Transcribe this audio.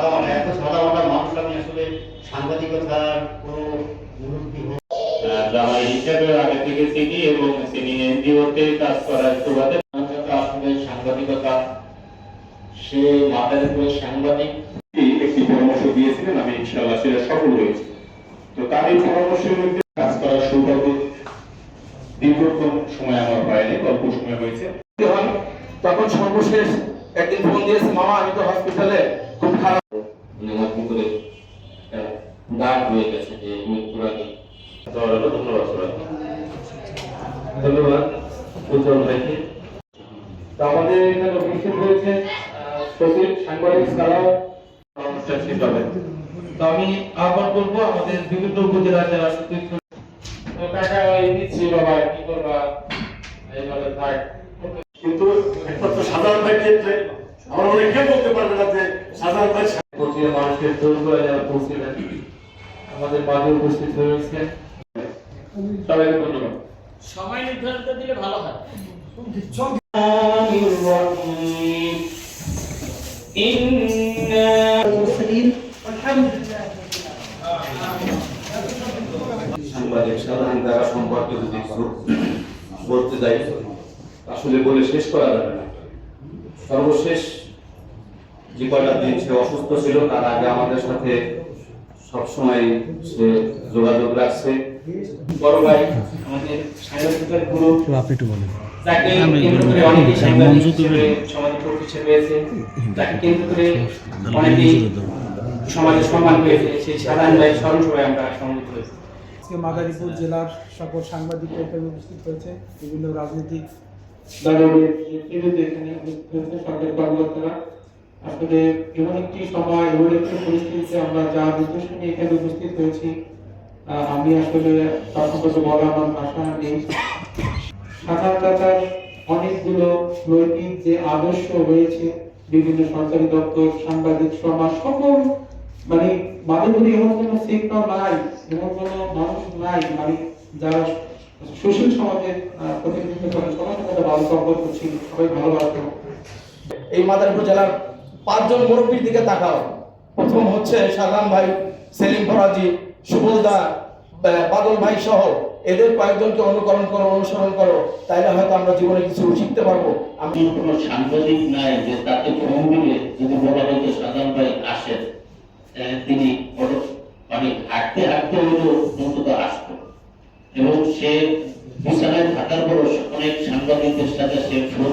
সাধারণ এত সাধারণ মানুষ আমি আসলে সাংবাদিকতার কোনো মুরব্বী জামাই হিসেবে আগে থেকে চিনি এবং তিনি এনজিওতে কাজ করার সুবাদে আসলে সাংবাদিকতা। সে মাথার উপরে সাংবাদিক। একটি পরামর্শ দিয়েছিলেন আমি ইনশাআল্লাহ সেটা সফল হয়েছি। তো তার এই পরামর্শের মধ্যে কাজ করার সৌভাগ্য দীর্ঘক্ষণ সময় আমার হয়নি অল্প সময় হয়েছে। তখন সর্বশেষ একদিন ফোন দিয়েছে মামা আমি তো হসপিটালে খুব খারাপ উনি দাগ হয়ে গেছে যে মৃত্যুর আগে। ধন্যবাদ সবাই। ধন্যবাদ উজ্জ্বল ভাইকে। আমাদের এখানে উপস্থিত হয়েছে সচিব সাংবাদিক ছাড়াও অনুষ্ঠান তো আমি আহ্বান করব আমাদের বিভিন্ন উপজেলা যারা তো টাকা ওই দিচ্ছি বাবা কি করবা? এইভাবে থাক কিন্তু একমাত্র সাধারণ ক্ষেত্রে আমরা অনেক কেউ বলতে পারবে না যে সাধারণ ভাই প্রতিটা মানুষের দৌড় করে যারা পৌঁছিলেন আমাদের মাঝে উপস্থিত হয়েছেন সবাইকে ধন্যবাদ। সময় নির্ধারিত দিলে ভালো হয়। সাংবাদিক সাধারণ দ্বারা সম্পর্কে যদি বলতে যাই আসলে বলে শেষ করা যাবে না। সর্বশেষ যে কয়টা দিন সে অসুস্থ ছিল তার আগে আমাদের সাথে সবসময় সে যোগাযোগ রাখছে। বড় ভাই আমাদের সাংবাদিকতার গুরু আপনি একটু বলেন। যাকে কেন্দ্র করে অনেকেই সাংবাদিক হিসেবে সমাজে প্রতিষ্ঠা পেয়েছে। যাকে কেন্দ্র করে অনেকেই সমাজে সম্মান পেয়েছে। সেই সাধারণ ভাই স্মরণ সভায় আমরা সমবেত হয়েছি। আজকে মাদারীপুর জেলার সকল সাংবাদিকরা এখানে উপস্থিত হয়েছে বিভিন্ন রাজনৈতিক দলের এখানে সরকারি কর্মকর্তারা। আসলে এমন একটি সময়, এমন একটি পরিস্থিতিতে আমরা যা উদ্দেশ্য নিয়ে এখানে উপস্থিত হয়েছি আমি আসলে তখন কিছু বলা আমার ভাষা নেই। সাধারণতার অনেকগুলো নৈতিক যে আদর্শ রয়েছে, বিভিন্ন সরকারি দপ্তর, সাংবাদিক সমাজ, সকল মানে মানবী এমন কোনো সেক্টর নাই, এমন কোনো মানুষ নাই মানে যারা সুশীল সমাজের প্রতিনিধিত্ব করে। সবার সাথে ভালো সম্পর্ক ছিল, সবাই ভালোবাসতো। এই মাদারীপুর জেলার পাঁচজন মুরব্বীর দিকে তাকাও। প্রথম হচ্ছে সালাম ভাই, সেলিম ফরাজি, সুবল দা বাদল ভাই সহ। এদের কয়েকজনকে অনুকরণ করো, অনুসরণ করো, তাইলে হয়তো আমরা জীবনে কিছু শিখতে পারব। আমি কোনো সাংবাদিক নাই যে তাকে ফোন দিলে যদি বলা যে সাধারণ ভাই আসেন তিনি মানে হাঁটতে হাঁটতে হলেও অন্তত আসতো। এবং সে বিছানায় থাকার পরও অনেক সাংবাদিকদের সাথে সে ফোন